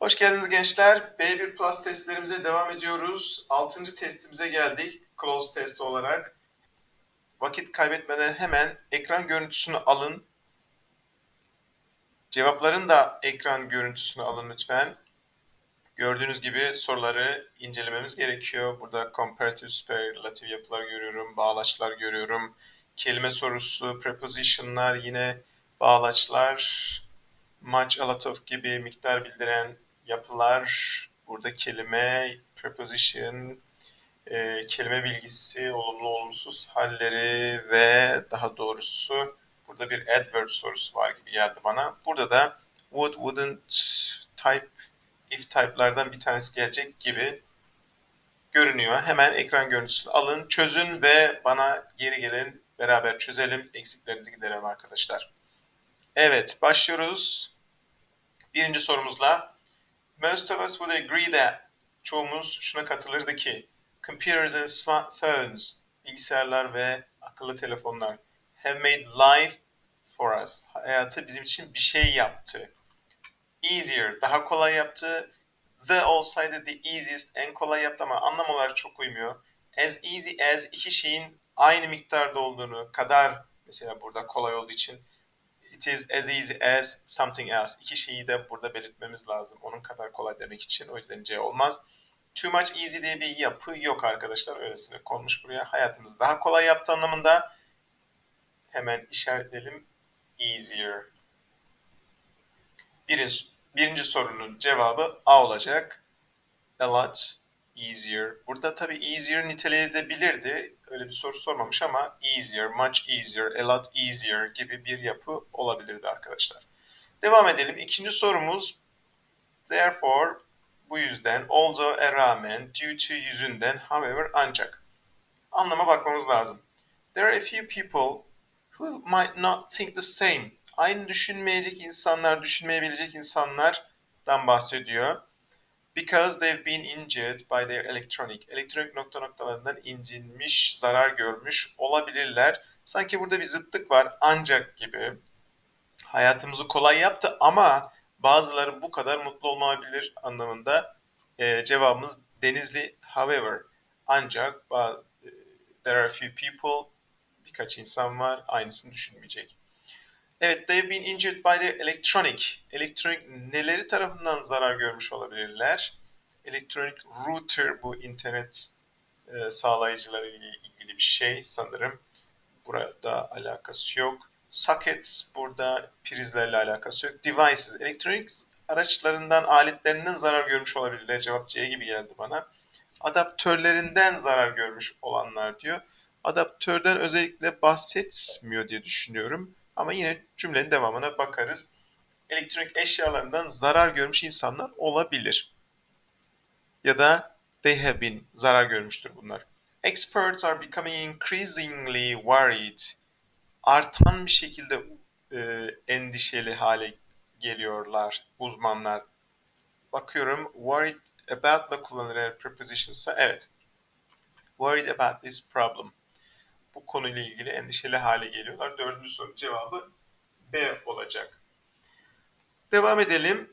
Hoş geldiniz gençler. B1 Plus testlerimize devam ediyoruz. 6. testimize geldik. Close test olarak. Vakit kaybetmeden hemen ekran görüntüsünü alın. Cevapların da ekran görüntüsünü alın lütfen. Gördüğünüz gibi soruları incelememiz gerekiyor. Burada comparative superlative yapılar görüyorum, bağlaçlar görüyorum. Kelime sorusu, prepositionlar, yine bağlaçlar, much, a lot of gibi miktar bildiren yapılar, burada kelime, preposition, e, kelime bilgisi, olumlu olumsuz halleri ve daha doğrusu burada bir adverb sorusu var gibi geldi bana. Burada da would, wouldn't, type, if type'lardan bir tanesi gelecek gibi görünüyor. Hemen ekran görüntüsünü alın, çözün ve bana geri gelin. Beraber çözelim, eksiklerinizi giderelim arkadaşlar. Evet, başlıyoruz. Birinci sorumuzla. Most of us would agree that çoğumuz şuna katılırdı ki computers and smartphones bilgisayarlar ve akıllı telefonlar have made life for us. Hayatı bizim için bir şey yaptı. Easier, daha kolay yaptı. The olsaydı the easiest, en kolay yaptı ama anlam olarak çok uymuyor. As easy as iki şeyin aynı miktarda olduğunu, kadar mesela burada kolay olduğu için it is as easy as something else. İki şeyi de burada belirtmemiz lazım. Onun kadar kolay demek için. O yüzden C olmaz. Too much easy diye bir yapı yok arkadaşlar. Öylesine konmuş buraya. Hayatımızı daha kolay yaptı anlamında. Hemen işaretleyelim. Easier. Birinci, birinci sorunun cevabı A olacak. A lot easier. Burada tabii easier niteleyebilirdi. Öyle bir soru sormamış ama easier, much easier, a lot easier gibi bir yapı olabilirdi arkadaşlar. Devam edelim. İkinci sorumuz therefore bu yüzden although a rağmen due to yüzünden however ancak anlama bakmamız lazım. There are a few people who might not think the same. Aynı düşünmeyecek insanlar, düşünmeyebilecek insanlardan bahsediyor. Because they've been injured by their electronic. Elektronik nokta noktalarından incinmiş, zarar görmüş olabilirler. Sanki burada bir zıtlık var ancak gibi. Hayatımızı kolay yaptı ama bazıları bu kadar mutlu olmayabilir anlamında. Ee, cevabımız Denizli however. Ancak e, there are a few people birkaç insan var aynısını düşünmeyecek. Evet, they've been injured by their electronic. Elektronik neleri tarafından zarar görmüş olabilirler? Elektronik router bu internet e, sağlayıcıları ile ilgili bir şey sanırım. Burada alakası yok. Sockets burada prizlerle alakası yok. Devices, elektronik araçlarından, aletlerinden zarar görmüş olabilirler. Cevap C gibi geldi bana. Adaptörlerinden zarar görmüş olanlar diyor. Adaptörden özellikle bahsetmiyor diye düşünüyorum. Ama yine cümlenin devamına bakarız. Elektronik eşyalarından zarar görmüş insanlar olabilir. Ya da they have been zarar görmüştür bunlar. Experts are becoming increasingly worried. Artan bir şekilde e, endişeli hale geliyorlar uzmanlar. Bakıyorum worried about'la kullanılan preposition'sa evet. Worried about this problem bu konuyla ilgili endişeli hale geliyorlar. Dördüncü sorunun cevabı B olacak. Devam edelim.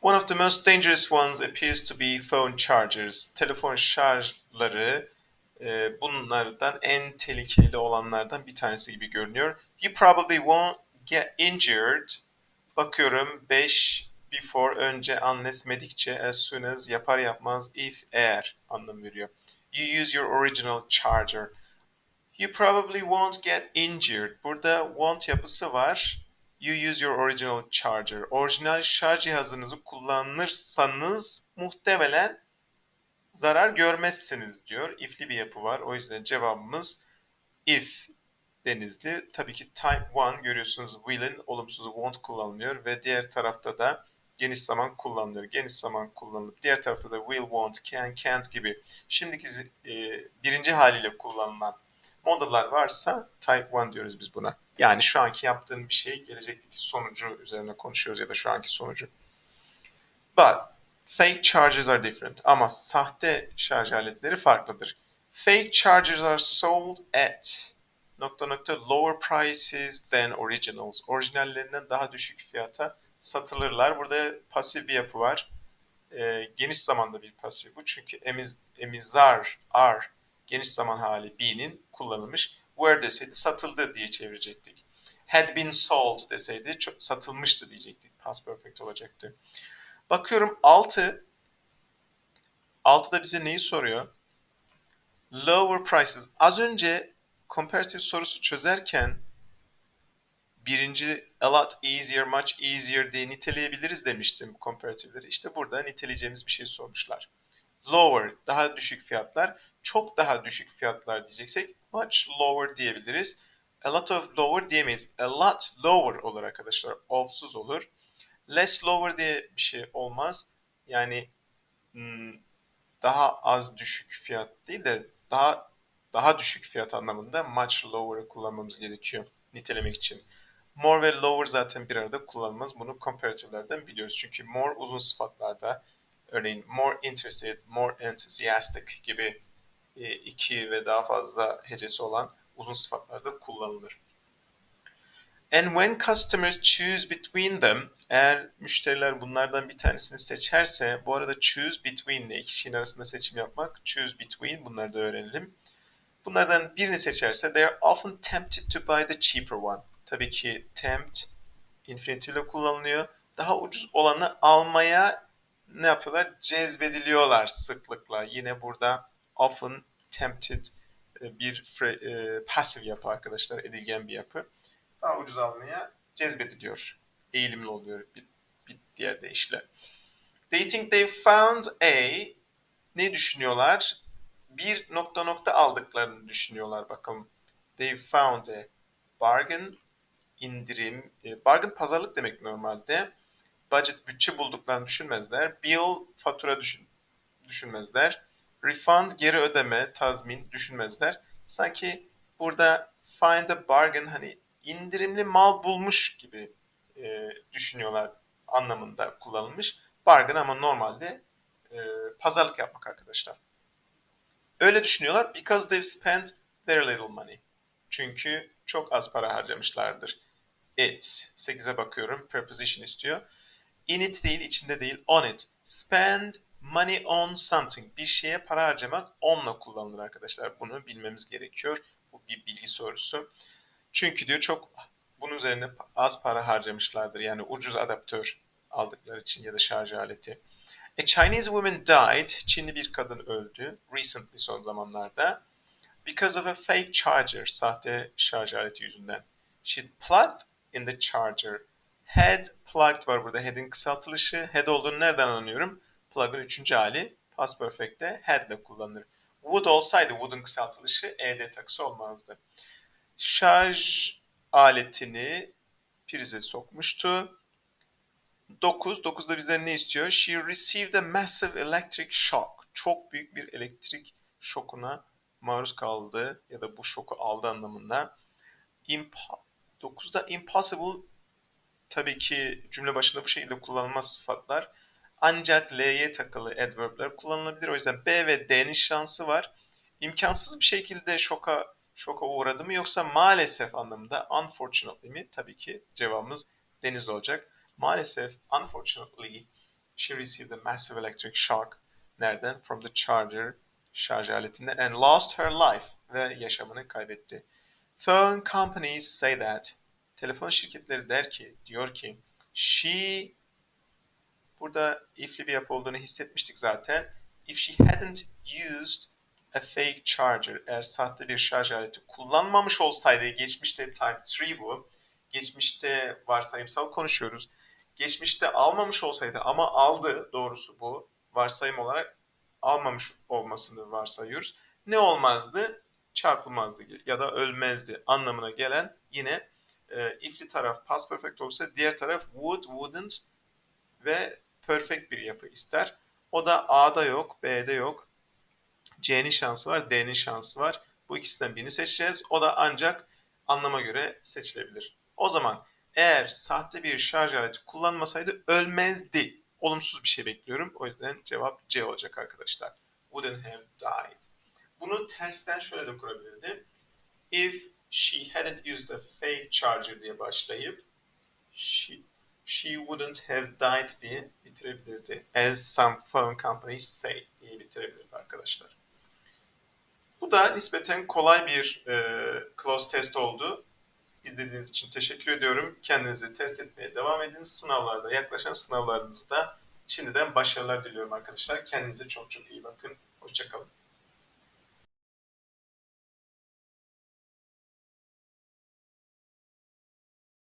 One of the most dangerous ones appears to be phone chargers. Telefon şarjları e, bunlardan en tehlikeli olanlardan bir tanesi gibi görünüyor. You probably won't get injured. Bakıyorum 5 before önce unless medikçe as soon as yapar yapmaz if eğer anlam veriyor. You use your original charger. You probably won't get injured. Burada won't yapısı var. You use your original charger. Orijinal şarj cihazınızı kullanırsanız muhtemelen zarar görmezsiniz diyor. If'li bir yapı var. O yüzden cevabımız if denizli. Tabii ki type 1 görüyorsunuz will'in olumsuzu won't kullanılıyor ve diğer tarafta da geniş zaman kullanılıyor. Geniş zaman kullanılıp diğer tarafta da will, won't, can, can't gibi şimdiki e, birinci haliyle kullanılan modullar varsa type 1 diyoruz biz buna. Yani şu anki yaptığın bir şey gelecekteki sonucu üzerine konuşuyoruz ya da şu anki sonucu. But fake chargers are different. Ama sahte şarj aletleri farklıdır. Fake chargers are sold at nokta nokta lower prices than originals. Orijinallerinden daha düşük fiyata satılırlar. Burada pasif bir yapı var. E, geniş zamanda bir pasif bu. Çünkü emiz, emizar, are geniş zaman hali be'nin kullanılmış. Were deseydi satıldı diye çevirecektik. Had been sold deseydi satılmıştı diyecektik. Past perfect olacaktı. Bakıyorum 6. 6'da bize neyi soruyor? Lower prices. Az önce comparative sorusu çözerken birinci a lot easier, much easier diye niteleyebiliriz demiştim comparative'leri. İşte burada niteleyeceğimiz bir şey sormuşlar. Lower, daha düşük fiyatlar. Çok daha düşük fiyatlar diyeceksek much lower diyebiliriz. A lot of lower diyemeyiz. A lot lower olur arkadaşlar. Of'suz olur. Less lower diye bir şey olmaz. Yani hmm, daha az düşük fiyat değil de daha daha düşük fiyat anlamında much lower'ı kullanmamız gerekiyor nitelemek için. More ve lower zaten bir arada kullanılmaz. Bunu comparative'lerden biliyoruz. Çünkü more uzun sıfatlarda örneğin more interested, more enthusiastic gibi e, iki ve daha fazla hecesi olan uzun sıfatlarda kullanılır. And when customers choose between them, eğer müşteriler bunlardan bir tanesini seçerse, bu arada choose between ile iki kişinin arasında seçim yapmak, choose between bunları da öğrenelim. Bunlardan birini seçerse, they are often tempted to buy the cheaper one. Tabii ki tempt infinitive ile kullanılıyor. Daha ucuz olanı almaya ne yapıyorlar? Cezbediliyorlar sıklıkla. Yine burada often tempted e, bir e, passive yapı arkadaşlar, edilgen bir yapı. Daha ucuz almaya cezbediliyor. Eğilimli oluyor bir, bir diğer deyişle. They think they found a ne düşünüyorlar? Bir nokta nokta aldıklarını düşünüyorlar bakalım. They found a bargain indirim. E, bargain pazarlık demek normalde. Budget bütçe bulduklarını düşünmezler. Bill fatura düşün, düşünmezler. Refund geri ödeme, tazmin düşünmezler. Sanki burada find a bargain hani indirimli mal bulmuş gibi e, düşünüyorlar anlamında kullanılmış. Bargain ama normalde e, pazarlık yapmak arkadaşlar. Öyle düşünüyorlar because they've spent very little money. Çünkü çok az para harcamışlardır. It. 8'e bakıyorum. Preposition istiyor. In it değil, içinde değil. On it. Spend money on something. Bir şeye para harcamak onla kullanılır arkadaşlar. Bunu bilmemiz gerekiyor. Bu bir bilgi sorusu. Çünkü diyor çok bunun üzerine az para harcamışlardır. Yani ucuz adaptör aldıkları için ya da şarj aleti. A Chinese woman died. Çinli bir kadın öldü. Recently son zamanlarda. Because of a fake charger. Sahte şarj aleti yüzünden. She plugged in the charger. Head plugged var burada. Head'in kısaltılışı. Head olduğunu nereden anlıyorum? Plug'ın üçüncü hali. Past Perfect'te head kullanılır. Would olsaydı wood'un kısaltılışı ed takısı olmazdı. Şarj aletini prize sokmuştu. 9. 9'da bizden ne istiyor? She received a massive electric shock. Çok büyük bir elektrik şokuna maruz kaldı ya da bu şoku aldı anlamında. Imp 9'da impossible tabii ki cümle başında bu şekilde kullanılmaz sıfatlar. Ancak L'ye takılı adverbler kullanılabilir. O yüzden B ve D'nin şansı var. İmkansız bir şekilde şoka şoka uğradı mı yoksa maalesef anlamında unfortunately mi? Tabii ki cevabımız denizde olacak. Maalesef unfortunately she received a massive electric shock. Nereden? From the charger şarj aletinden and lost her life ve yaşamını kaybetti. Phone companies say that. Telefon şirketleri der ki, diyor ki she burada if'li bir yapı olduğunu hissetmiştik zaten. If she hadn't used a fake charger, eğer sahte bir şarj aleti kullanmamış olsaydı, geçmişte type 3 bu, geçmişte varsayımsal konuşuyoruz. Geçmişte almamış olsaydı ama aldı, doğrusu bu, varsayım olarak almamış olmasını varsayıyoruz. Ne olmazdı? Çarpılmazdı ya da ölmezdi anlamına gelen yine e, if'li taraf past perfect olsa diğer taraf would, wouldn't ve perfect bir yapı ister. O da A'da yok, B'de yok. C'nin şansı var, D'nin şansı var. Bu ikisinden birini seçeceğiz. O da ancak anlama göre seçilebilir. O zaman eğer sahte bir şarj aleti kullanmasaydı ölmezdi. Olumsuz bir şey bekliyorum. O yüzden cevap C olacak arkadaşlar. Wouldn't have died. Bunu tersten şöyle de kurabilirdim. If she hadn't used a fake charger diye başlayıp she, she wouldn't have died diye bitirebilirdi. As some phone companies say diye bitirebilirdi arkadaşlar. Bu da nispeten kolay bir e, close test oldu. İzlediğiniz için teşekkür ediyorum. Kendinizi test etmeye devam edin. Sınavlarda, yaklaşan sınavlarınızda şimdiden başarılar diliyorum arkadaşlar. Kendinize çok çok iyi bakın. Hoşçakalın.